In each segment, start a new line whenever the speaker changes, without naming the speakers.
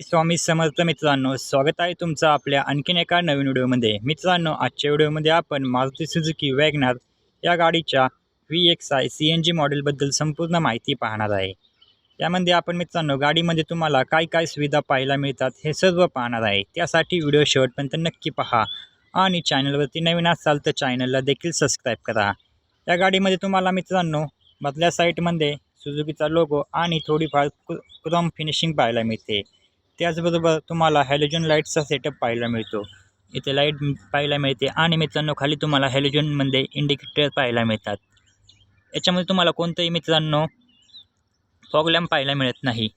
स्वामी समर्थ मित्रांनो स्वागत आहे तुमचं आपल्या आणखीन एका नवीन व्हिडिओमध्ये. मित्रांनो आजच्या व्हिडिओमध्ये आपण मारुती सुझुकी वॅगनार या गाडीच्या V X I C N G मॉडेलबद्दल संपूर्ण माहिती पाहणार आहे. यामध्ये आपण मित्रांनो गाडीमध्ये तुम्हाला काय काय सुविधा पाहायला मिळतात हे सर्व पाहणार आहे. त्यासाठी व्हिडिओ शेवटपर्यंत नक्की पहा आणि चॅनलवरती नवीन असाल तर चॅनलला देखील सबस्क्राईब करा. या गाडीमध्ये तुम्हाला मित्रांनो मधल्या साईटमध्ये सुझुकीचा लोगो आणि थोडीफार क्रॉम फिनिशिंग पाहायला मिळते. त्याचबरोबर तुम्हाला हॅलोजन लाईटचा सेटअप पाहायला मिळतो. इथे लाइट पाहायला मिळते आणि मित्रांनो खाली तुम्हाला हॅलोजनमध्ये इंडिकेटर पाहायला मिळतात. याच्यामध्ये तुम्हाला कोणतंही मित्रांनो प्रॉब्लेम पाहायला मिळत नाही.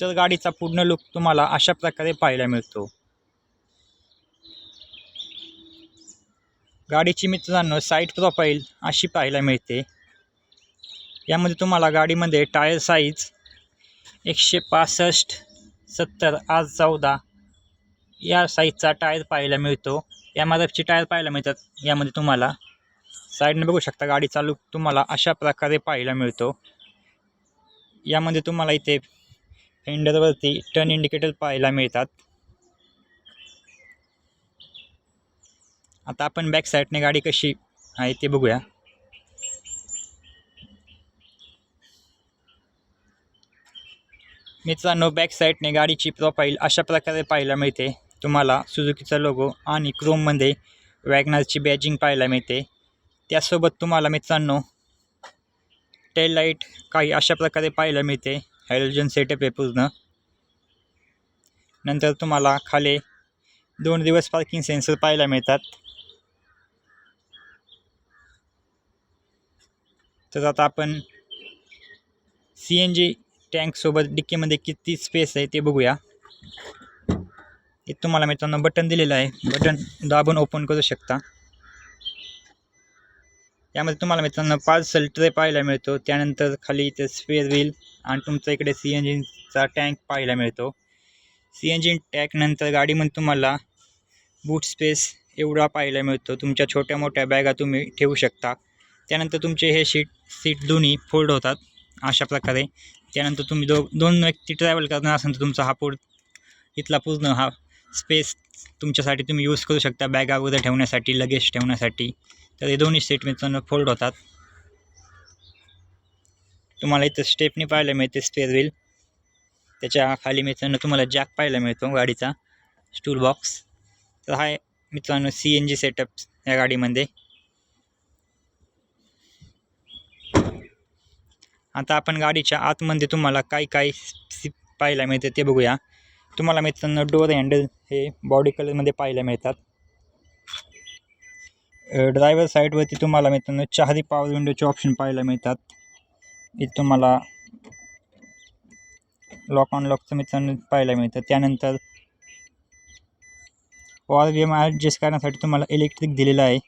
तर गाडीचा पूर्ण लुक तुम्हाला अशा प्रकारे पाहायला मिळतो. गाडीची मित्रांनो साईड प्रोफाईल अशी पाहायला मिळते. यामध्ये तुम्हाला गाडीमध्ये टायर साईज एकशे पासष्ट सत्तर आज चौदा. या साईजचा टायर पाहायला मिळतो. या एफची टायर पाहायला मिळतात. यामध्ये तुम्हाला साईडने बघू शकता गाडी चालू तुम्हाला अशा प्रकारे पाहायला मिळतो. यामध्ये तुम्हाला इथे फेंडरवरती टर्न इंडिकेटर पाहायला मिळतात. आता आपण बॅक साईडने गाडी कशी आहे ते बघूया. मित्रांनो बॅक साईडने गाडीची प्रोफाईल अशा प्रकारे पाहायला मिळते. तुम्हाला सुझुकीचा लोगो आणि क्रोममध्ये वॅगनारची बॅजिंग पाहायला मिळते. त्यासोबत तुम्हाला मित्रांनो टेल लाइट काही अशा प्रकारे पाहायला मिळते. हॅलोजन सेटअप आहे पूर्ण. नंतर तुम्हाला खाली दोन दिवस पार्किंग सेन्सर पाहायला मिळतात. तर आता आपण सी एन जी टँकसोबत डिक्कीमध्ये किती स्पेस आहे ते बघूया. इथं तुम्हाला मित्रांनो बटन दिलेलं आहे. बटन दाबून ओपन करू शकता. यामध्ये तुम्हाला मित्रांनो पार्सल ट्रे पाहायला मिळतो. त्यानंतर खाली इथे स्पेअर व्हील आणि तुमच्या इकडे सी एन जीचा टँक पाहायला मिळतो. सी एन जी टँकनंतर गाडीमध्ये तुम्हाला बूट स्पेस एवढा पाहायला मिळतो. तुमच्या छोट्या मोठ्या बॅगा तुम्ही ठेवू शकता. त्यानंतर तुमचे हे शीट सीट दोन्ही फोल्ड होतात. अशा प्रकारे. त्यानंतर तुम्ही दो दोन व्यक्ती ट्रॅव्हल करणार असेल तर तुमचा हा पूर इथला पूर्ण हा स्पेस तुमच्यासाठी तुम्ही यूज करू शकता बॅगा वगैरे ठेवण्यासाठी लगेज ठेवण्यासाठी. तर हे दोन्ही सीट मित्रांनो फोल्ड होतात. तुम्हाला इथं स्टेपनी पाहायला मिळते स्पेअर व्हील त्याच्याखाली मित्रांनो तुम्हाला जॅक पाहायला मिळतो गाडीचा स्टूल बॉक्स तर हा आहे मित्रांनो सी एन जी सेटअप या गाडीमध्ये. आता आपण गाडीच्या आतमध्ये तुम्हाला काय काय सी पाहायला मिळते ते बघूया. तुम्हाला मित्रांनो डोअर हँडल हे बॉडी कलरमध्ये पाहायला मिळतात. ड्रायव्हर साईडवरती तुम्हाला मित्रांनो चारही पॉवर विंडोचे ऑप्शन पाहायला मिळतात. इथं तुम्हाला लॉक ऑन लॉकचं मित्रांनो पाहायला मिळतं. त्यानंतर वॉल व्ही ॲडजस्ट करण्यासाठी तुम्हाला इलेक्ट्रिक दिलेलं आहे.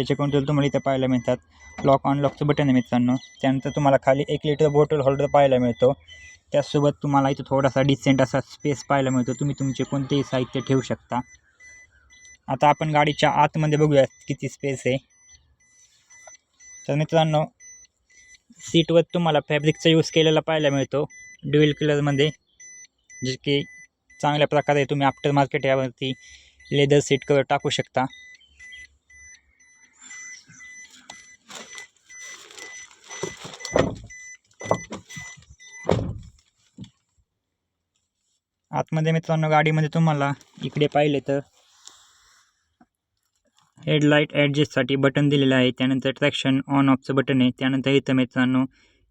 त्याचे कंट्रोल तुम्हाला इथं पाहायला मिळतात. लॉक अनलॉकचं बटन आहे मित्रांनो. त्यानंतर तुम्हाला खाली एक लिटर बॉटल होल्डर पाहायला मिळतो. त्याचसोबत तुम्हाला इथं थोडासा डिसेंट असा स्पेस पाहायला मिळतो. तुम्ही तुमचे कोणतेही साहित्य ठेवू शकता. आता आपण गाडीच्या आतमध्ये बघूया किती स्पेस आहे. तर मित्रांनो सीटवर तुम्हाला फॅब्रिकचा यूज केलेला पाहायला मिळतो. ड्युएल कलरमध्ये जे की चांगल्या प्रकारे तुम्ही आफ्टर मार्केट यावरती लेदर सीट कवर टाकू शकता. आतमध्ये मित्रांनो गाडीमध्ये तुम्हाला इकडे पाहिले तर हेडलाईट ॲडजस्टसाठी बटन दिलेलं आहे. त्यानंतर ट्रॅक्शन ऑन ऑफचं बटन आहे. त्यानंतर इथं मित्रांनो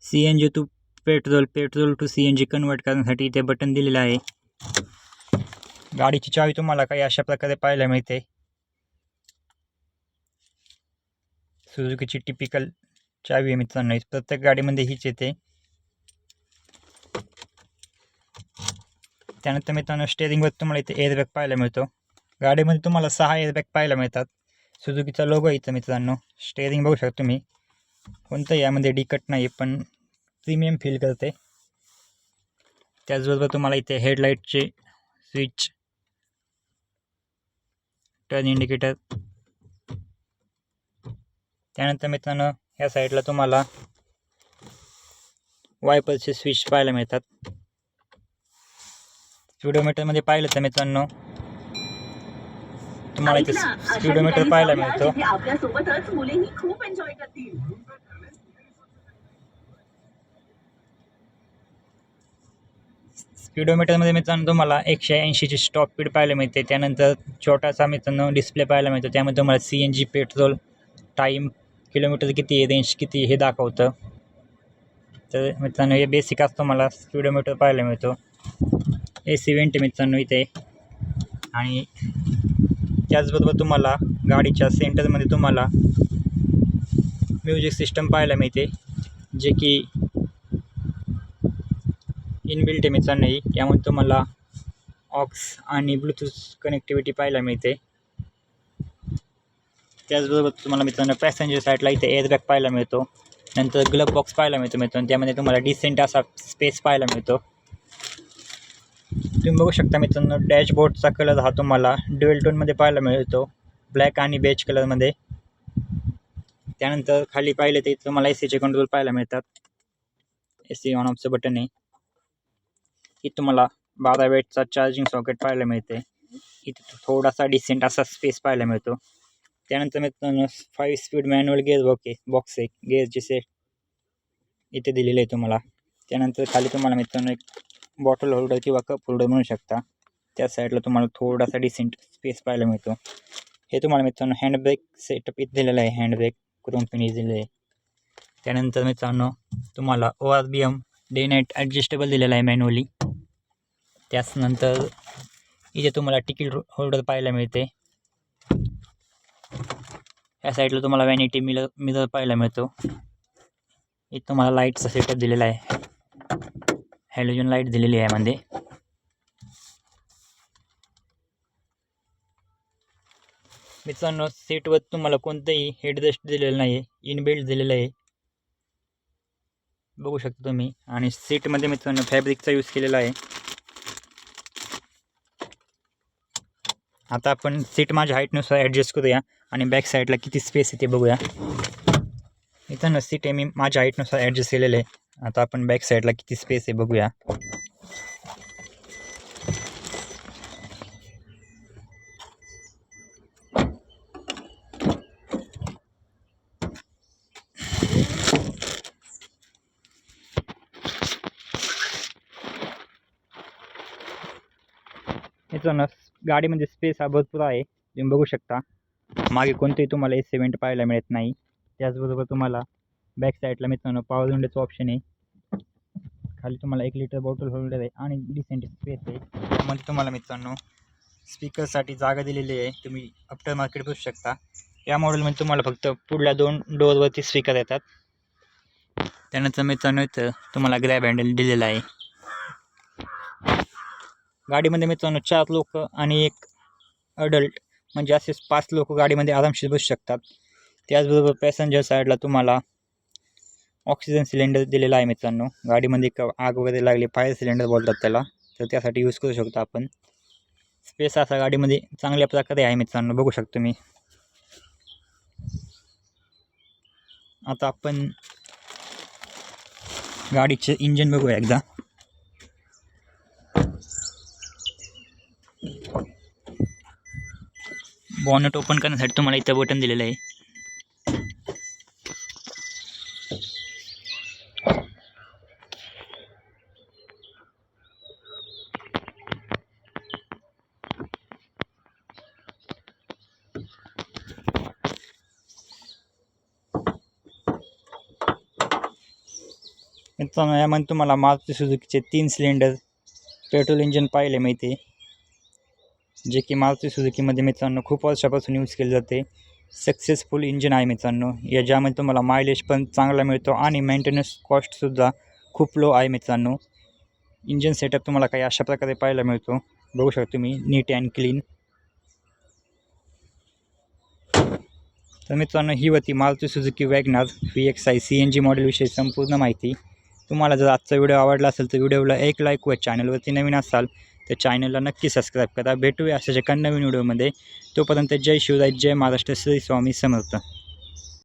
C N G to petrol petrol to C N G convert करण्यासाठी इथे बटन दिलेलं आहे. गाडीची चावी तुम्हाला काही अशा प्रकारे पाहायला मिळते. सुझुकीची टिपिकल चावी आहे मित्रांनो. प्रत्येक गाडीमध्ये हीच येते. त्यानंतर मित्रांनो स्टेअरिंगवर तुम्हाला इथे एअरबॅग पाहायला मिळतो. गाडीमध्ये तुम्हाला सहा एअरबॅग पाहायला मिळतात. सुजुकीचा लोगो इथं मित्रांनो. स्टेअरिंग बघू शकता तुम्ही. कोणतं यामध्ये डिकट नाही पण प्रीमियम फील करते. त्याचबरोबर तुम्हाला इथे हेडलाईटचे स्विच टर्न इंडिकेटर त्यानंतर मित्रांनो ह्या साईडला तुम्हाला वायपरचे स्विच पाहायला मिळतात. स्पीडोमीटरमध्ये पाहिलं तर मित्रांनो तुम्हाला इथे
ऐक ना,
स्पीडोमीटर पाहायला मिळतो.
जिथे आपल्यासोबतच मुलेही खूप एन्जॉय करतील.
स्पीडोमीटरमध्ये मित्रांनो तुम्हाला एकशे ऐंशीची स्टॉप स्पीड पाहायला मिळते. त्यानंतर छोटासा मित्रांनो डिस्प्ले पाहायला मिळतो. त्यामध्ये तुम्हाला C N G petrol time kilometre किती आहे रेंज किती हे दाखवतं. तर मित्रांनो हे बेसिक असतो मला स्पीडोमीटर पाहायला मिळतो. ए सी वेंट मित्रांनो इथे. आणि त्याचबरोबर तुम्हाला गाडीच्या सेंटरमध्ये तुम्हाला म्युझिक सिस्टम पाहायला मिळते जे की इनबिल्ट आहे मित्रांनो यामध्ये तुम्हाला ऑक्स आणि ब्लूटूथ कनेक्टिव्हिटी पाहायला मिळते. त्याचबरोबर तुम्हाला मित्रांनो पॅसेंजर साईडला इथे एअरबॅग पाहायला मिळतो. नंतर ग्लब बॉक्स पाहायला मिळतो मित्रांनो. त्यामध्ये तुम्हाला डिसेंट असा स्पेस पाहायला मिळतो. तुम्ही बघू शकता मित्रांनो डॅशबोर्डचा कलर हा तुम्हाला ड्युएल टोनमध्ये पाहायला मिळतो. ब्लॅक आणि बेज कलरमध्ये त्यानंतर खाली पाहिले ते तुम्हाला ए सीचे कंट्रोल पाहायला मिळतात. ए सी ऑन ऑफचं बटन आहे. इथे तुम्हाला बारा वेटचा चार्जिंग सॉकेट पाहायला मिळते. इथे थोडासा डिसेंट असा स्पेस पाहायला मिळतो. त्यानंतर मित्रांनो five speed manual gear box आहे. बॉक्स आहे. गेअरचे सेट इथे दिलेले आहे तुम्हाला. त्यानंतर खाली तुम्हाला मित्रांनो एक बॉटल होल्डर किंवा कप होल्डर म्हणू शकता. त्या साईडला तुम्हाला थोडासा डिसेंट स्पेस पाहायला मिळतो. हे तुम्हाला मित्रांनो हँडब्रेक सेटअप इथे दिलेलं आहे. हँडब्रेक कंपनी दिलेलं आहे. त्यानंतर मित्रांनो तुम्हाला O R V M day night adjustable दिलेला आहे मॅन्युअली त्याचनंतर इथे तुम्हाला तिकीट होल्डर पाहायला मिळते. या साईडला तुम्हाला वॅनिटी मिलर मिरर पाहायला मिळतो. इथे तुम्हाला लाईटचा सेटअप दिलेला आहे. हॅलोजन लाइट दिलेली आहे यामध्ये. मित्रांनो सीटवर तुम्हाला कोणतंही हेडरेस्ट दिलेलं नाही आहे इनबिल्ट दिलेलं आहे. बघू शकता तुम्ही. आणि सीटमध्ये मित्रांनो फॅब्रिकचा यूज केलेला आहे. आता आपण सीट माझ्या हाईटनुसार ॲडजस्ट करूया आणि बॅक साईडला किती स्पेस आहे ते बघूया. मित्रांनो सीट आहे मी माझ्या हाईटनुसार ॲडजस्ट केलेलं आहे. आता आपण बॅक साईडला किती स्पेस आहे बघूया. मित्रांनो गाडीमध्ये स्पेस हा भरपूर आहे. तुम्ही बघू शकता. मागे कोणतेही तुम्हाला ए सेवेंट पाहायला मिळत नाही. त्याचबरोबर तुम्हाला बॅक साईडला मित्रांनो पावर विंडोचं ऑप्शन आहे. खाली तुम्हाला एक लिटर बॉटल होल्डर आहे आणि डिसेंट स्पेस आहे. त्यामध्ये तुम्हाला मित्रांनो स्पीकरसाठी जागा दिलेली आहे. तुम्ही आफ्टर मार्केट बसू शकता. या मॉडेलमध्ये तुम्हाला फक्त पुढल्या दोन डोअरवरती स्पीकर येतात त्यानंतर मित्रांनो इथं तुम्हाला ग्रॅब हँडल दिलेला आहे. गाडीमध्ये मित्रांनो चार लोक आणि एक अडल्ट म्हणजे असे पाच लोक गाडीमध्ये आरामशीर बसू शकतात. त्याचबरोबर पॅसेंजर साईडला तुम्हाला ऑक्सिजन सिलेंडर दिलेला आहे मित्रांनो. गाडीमध्ये क आग वगैरे लागली फायर सिलेंडर बोलतात त्याला. तर त्यासाठी यूज करू शकतो आपण. स्पेस असा गाडीमध्ये चांगल्या प्रकारे आहे मित्रांनो बघू शकतो मी आता आपण गाडीचे इंजिन बघूया एकदा. बॉनट ओपन करण्यासाठी तुम्हाला इथं बटन दिलेलं आहे. मित्रांनो यामध्ये तुम्हाला मारुती सुझुकीचे तीन सिलेंडर पेट्रोल इंजिन पाहिले मिळते जे की मारुती सुझुकीमध्ये मित्रांनो खूप वर्षापासून यूज केले जाते. सक्सेसफुल इंजिन आहे मित्रांनो. या ज्यामध्ये तुम्हाला मायलेज पण चांगला मिळतो आणि मेंटेनन्स कॉस्टसुद्धा खूप लो आहे मित्रांनो. इंजिन सेटअप तुम्हाला काही अशा प्रकारे पाहायला मिळतो. बघू शकता तुम्ही नीट अँड क्लीन तर मित्रांनो ही होती Maruti Suzuki WagonR V X I C N G मॉडेलविषयी संपूर्ण माहिती. तुम्हाला जर आजचा व्हिडिओ आवडला असेल तर व्हिडिओला एक लाईक व चॅनलवरती नवीन असाल तर चॅनलला नक्की सबस्क्राईब करा. भेटूया अशाच एका नवीन व्हिडिओमध्ये. तोपर्यंत जय शिवराय जय महाराष्ट्र श्री स्वामी समर्थ.